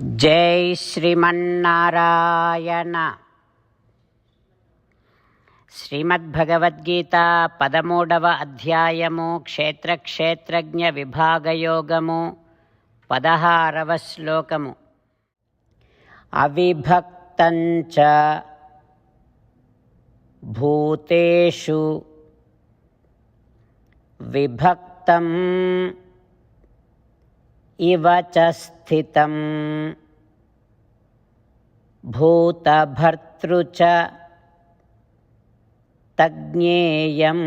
జై శ్రీమన్నారాయణ. శ్రీమద్భగవద్గీత పదమూడవ అధ్యాయము క్షేత్రక్షేత్రజ్ఞ విభాగయోగము పదహారవ శ్లోకము. అవిభక్తంచ భూతేషు. విభక్తం ఇవ చ స్థితం. భూతభర్తృ చ తజ్ఞేయం.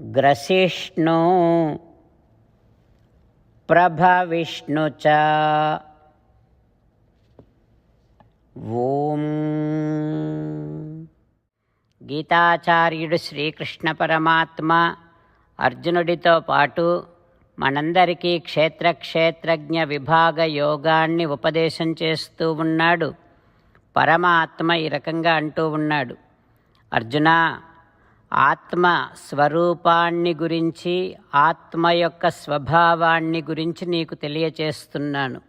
గ్రసిష్ణు ప్రభవిష్ణు చ. ఓం. గీతాచార్యుడు శ్రీకృష్ణ పరమాత్మ అర్జునుడితో పాటు మనందరికీ క్షేత్రక్షేత్రజ్ఞ విభాగ యోగాన్ని ఉపదేశం చేస్తూ ఉన్నాడు. పరమాత్మ ఈ రకంగా అంటూ ఉన్నాడు. అర్జున ఆత్మ స్వరూపాన్ని గురించి ఆత్మ యొక్క స్వభావాన్ని గురించి నీకు తెలియచేస్తున్నాను.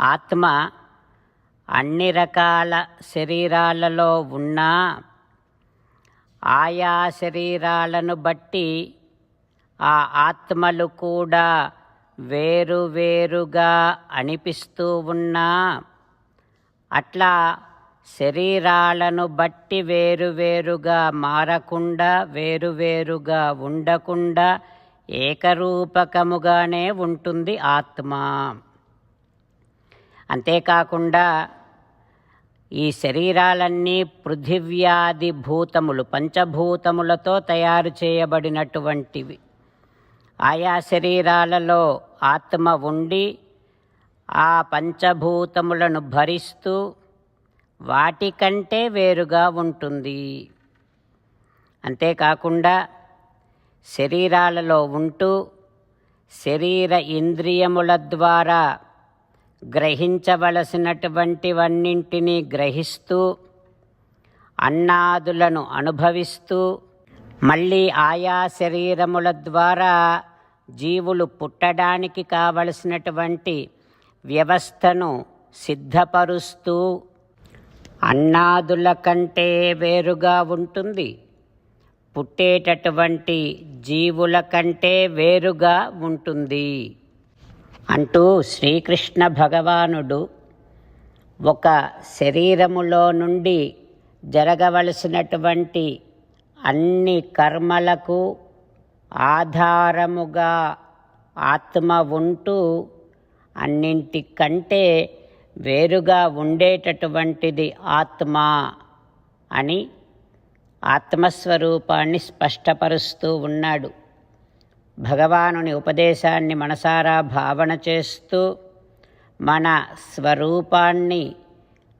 ఆత్మ అన్ని రకాల శరీరాలలో ఉన్నా ఆయా శరీరాలను బట్టి ఆ ఆత్మలు కూడా వేరువేరుగా అనిపిస్తూ ఉన్నా. అట్లా శరీరాలను బట్టి వేరువేరుగా మారకుండా వేరువేరుగా ఉండకుండా ఏకరూపకముగానే ఉంటుంది ఆత్మ. అంతేకాకుండా ఈ శరీరాలన్నీ పృథివ్యాది భూతములు పంచభూతములతో తయారు చేయబడినటువంటివి. ఆయా శరీరాలలో ఆత్మ ఉండి ఆ పంచభూతములను భరిస్తూ వాటికంటే వేరుగా ఉంటుంది. అంతేకాకుండా శరీరాలలో ఉంటూ శరీర ఇంద్రియముల ద్వారా గ్రహించవలసినటువంటివన్నింటినీ గ్రహిస్తూ అన్నాదులను అనుభవిస్తూ మళ్ళీ ఆయా శరీరముల ద్వారా జీవులు పుట్టడానికి కావలసినటువంటి వ్యవస్థను సిద్ధపరుస్తూ అన్నాదుల కంటే వేరుగా ఉంటుంది. పుట్టేటటువంటి జీవుల కంటే వేరుగా ఉంటుంది. అంటూ శ్రీకృష్ణ భగవానుడు ఒక శరీరములో నుండి జరగవలసినటువంటి అన్ని కర్మలకు ఆధారముగా ఆత్మ ఉంటూ అన్నింటికంటే వేరుగా ఉండేటటువంటిది ఆత్మ అని ఆత్మస్వరూపాన్ని స్పష్టపరుస్తూ ఉన్నాడు. భగవానుని ఉపదేశాన్ని మనసారా భావన చేస్తూ మన స్వరూపాన్ని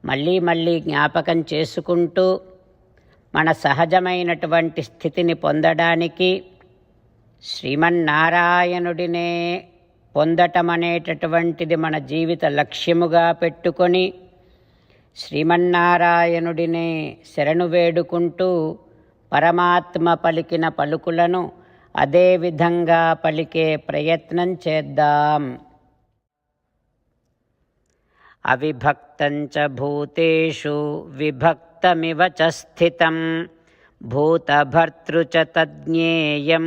మళ్ళీ మళ్ళీ జ్ఞాపకం చేసుకుంటూ మన సహజమైనటువంటి స్థితిని పొందడానికి శ్రీమన్నారాయణుడినే పొందటం అనేటటువంటిది మన జీవిత లక్ష్యముగా పెట్టుకొని శ్రీమన్నారాయణుడినే శరణు వేడుకుంటూ పరమాత్మ పలికిన పలుకులను అదే విధంగా పలికే ప్రయత్నం చేద్దాం. అవిభక్తంచ భూతేషు విభక్తమివ చ స్థితం భూతభర్తృ చ తజ్ఞేయం.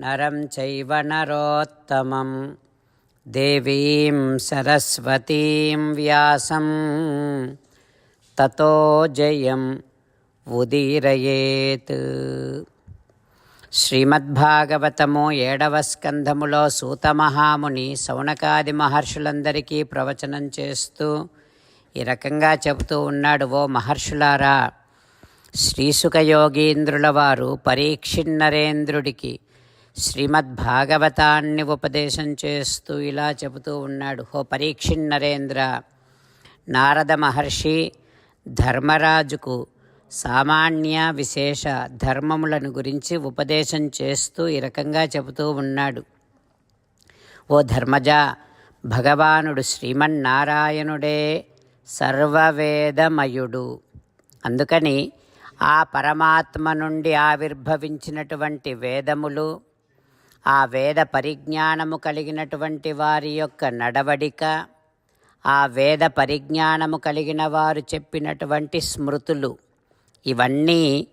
నరం చైవ నరోత్తమం. దేవీం సరస్వతీం వ్యాసం. తతో జయం ఉదీరయేత్. శ్రీమద్భాగవతము ఏడవ స్కంధములో సూతమహాముని సౌనకాది మహర్షులందరికీ ప్రవచనం చేస్తూ ఈ రకంగా చెబుతూ ఉన్నాడు ఓ మహర్షులారా శ్రీసుఖయోగీంద్రుల వారు పరీక్షిన్నరేంద్రుడికి శ్రీమద్భాగవతాన్ని ఉపదేశం చేస్తూ ఇలా చెబుతూ ఉన్నాడు. హో పరీక్షిన్నరేంద్ర నారద మహర్షి ధర్మరాజుకు సామాన్య విశేష ధర్మములను గురించి ఉపదేశం చేస్తూ ఈ రకంగా చెబుతూ ఉన్నాడు. ఓ ధర్మజ భగవానుడు శ్రీమన్నారాయణుడే సర్వవేదమయుడు. అందుకని ఆ పరమాత్మ నుండి ఆవిర్భవించినటువంటి వేదములు ఆ వేద పరిజ్ఞానము కలిగినటువంటి వారి యొక్క నడవడిక ఆ వేద పరిజ్ఞానము కలిగిన వారు చెప్పినటువంటి స్మృతులు ఇవన్నీ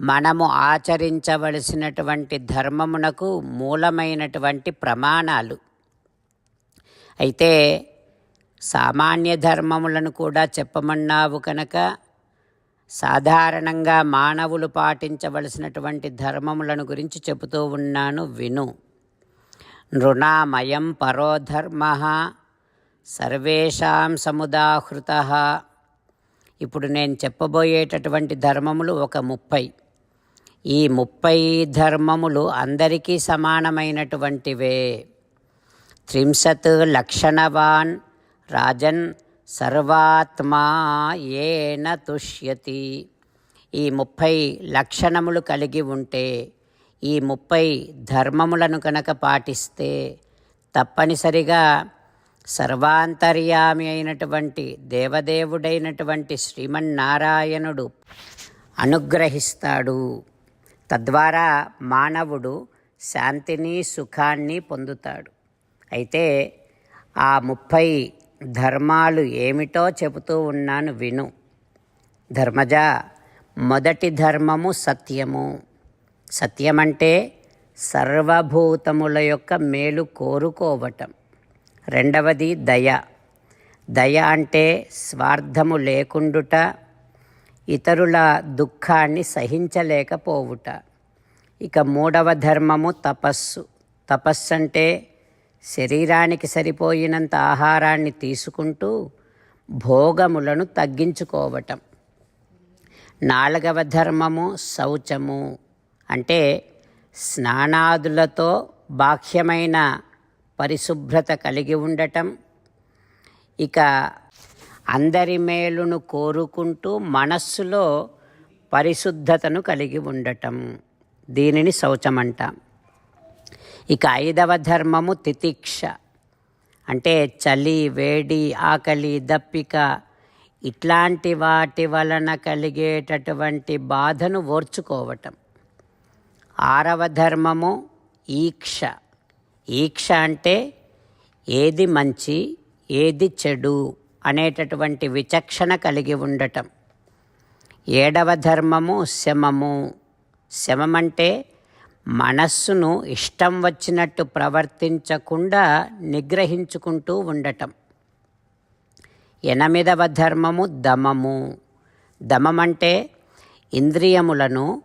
మనము ఆచరించవలసినటువంటి ధర్మమునకు మూలమైనటువంటి ప్రమాణాలు. అయితే సామాన్య ధర్మములను కూడా చెప్పమన్నావు కనుక సాధారణంగా మానవులు పాటించవలసినటువంటి ధర్మములను గురించి చెబుతూ ఉన్నాను విను. నృణామయం పరోధర్మ సర్వేషాం సముదాహృత. ఇప్పుడు నేను చెప్పబోయేటటువంటి ధర్మములు ఒక ముప్పై. ఈ ముప్పై ధర్మములు అందరికీ సమానమైనటువంటివే. త్రింశత్ లక్షణవాన్ రాజన్ సర్వాత్మా ఏన తుష్యతి. ఈ ముప్పై లక్షణములు కలిగి ఉంటే ఈ ముప్పై ధర్మములను కనుక పాటిస్తే తప్పనిసరిగా సర్వాంతర్యామి అయినటువంటి దేవదేవుడైనటువంటి శ్రీమన్నారాయణుడు అనుగ్రహిస్తాడు. తద్వారా మానవుడు శాంతిని సుఖాన్ని పొందుతాడు. అయితే ఆ ముప్పై ధర్మాలు ఏమిటో చెబుతూ ఉన్నాను విను. ధర్మజ మొదటి ధర్మము సత్యము. సత్యమంటే సర్వభూతముల యొక్క మేలు కోరుకోవటం. రెండవది దయ. దయ అంటే స్వార్థము లేకుండుట ఇతరుల దుఃఖాన్ని సహించలేకపోవుట. ఇక మూడవ ధర్మము తపస్సు. తపస్సు అంటే శరీరానికి సరిపోయినంత ఆహారాన్ని తీసుకుంటూ భోగములను తగ్గించుకోవటం. నాలుగవ ధర్మము శౌచము అంటే స్నానాదులతో బాహ్యమైన పరిశుభ్రత కలిగి ఉండటం. ఇక అందరి మేలును కోరుకుంటూ మనస్సులో పరిశుద్ధతను కలిగి ఉండటం. దీనిని శౌచమంటాం. ఇక ఐదవ ధర్మము తితిక్ష. అంటే చలి వేడి ఆకలి దప్పిక ఇట్లాంటి వాటి వలన కలిగేటటువంటి బాధను ఓర్చుకోవటం. ఆరవ ధర్మము ఈక్ష. ఈక్ష అంటే ఏది మంచి ఏది చెడు అనేటటువంటి విచక్షణ కలిగి ఉండటం. ఏడవ ధర్మము శమము. శమమంటే మనస్సును ఇష్టం వచ్చినట్టు ప్రవర్తించకుండా నిగ్రహించుకుంటూ ఉండటం. ఎనిమిదవ ధర్మము దమము. దమమంటే ఇంద్రియములను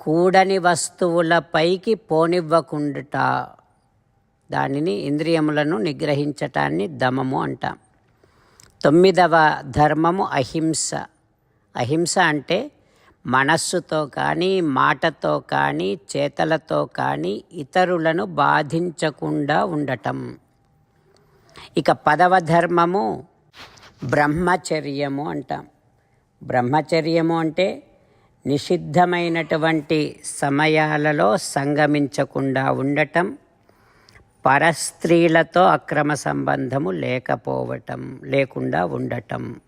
కూడని వస్తువులపైకి పోనివ్వకుండుట. దానిని ఇంద్రియములను నిగ్రహించటాన్ని దమము అంటాం. తొమ్మిదవ ధర్మము అహింస. అహింస అంటే మనస్సుతో కానీ మాటతో కానీ చేతలతో కానీ ఇతరులను బాధించకుండా ఉండటం. ఇక పదవ ధర్మము బ్రహ్మచర్యము అంటాం. బ్రహ్మచర్యము అంటే నిషిద్ధమైనటువంటి సమయాలలో సంగమించకుండా ఉండటం పరస్త్రీలతో అక్రమ సంబంధము లేకపోవటం లేకుండా ఉండటం.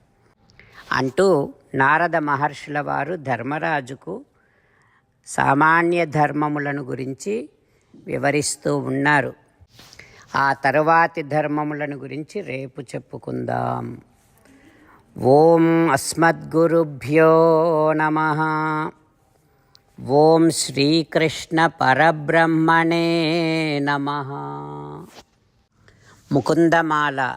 అంటూ నారద మహర్షుల వారు ధర్మరాజుకు సామాన్య ధర్మములను గురించి వివరిస్తూ ఉన్నారు. ఆ తరువాతి ధర్మములను గురించి రేపు చెప్పుకుందాం. ఓం అస్మద్గురుభ్యో నమ. ఓం శ్రీకృష్ణ పరబ్రహ్మణే నమ. ముకుందమాల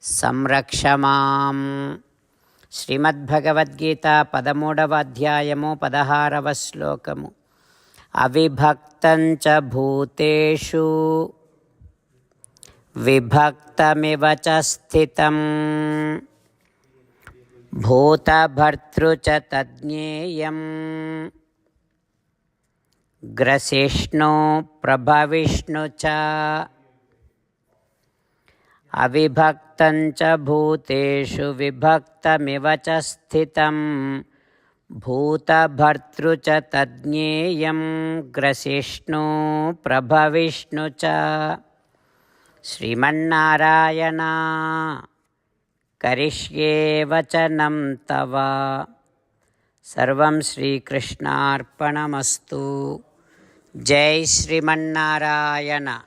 కృష్ణ సంరక్షమాం శ్రీమద్భగవద్గీత పదమూడవ అధ్యాయము పదహారవ శ్లోకము. అవిభక్తంచ భూతేషు. విభక్తమివ చ స్థితం. భూతభర్తృ చ తజ్ఞేయం. గ్రసిష్ణు ప్రభవిష్ణు చ. అవిభక్తం చ భూతేషు విభక్తమివ చ స్థితం. భూతభర్తృ చ తజ్ఞేయం గ్రసిష్ణు ప్రభవిష్ణు చ. శ్రీమన్నారాయణ కరిష్యే వచనం తవ. సర్వం శ్రీకృష్ణార్పణమస్తు. జై శ్రీమన్నారాయణ.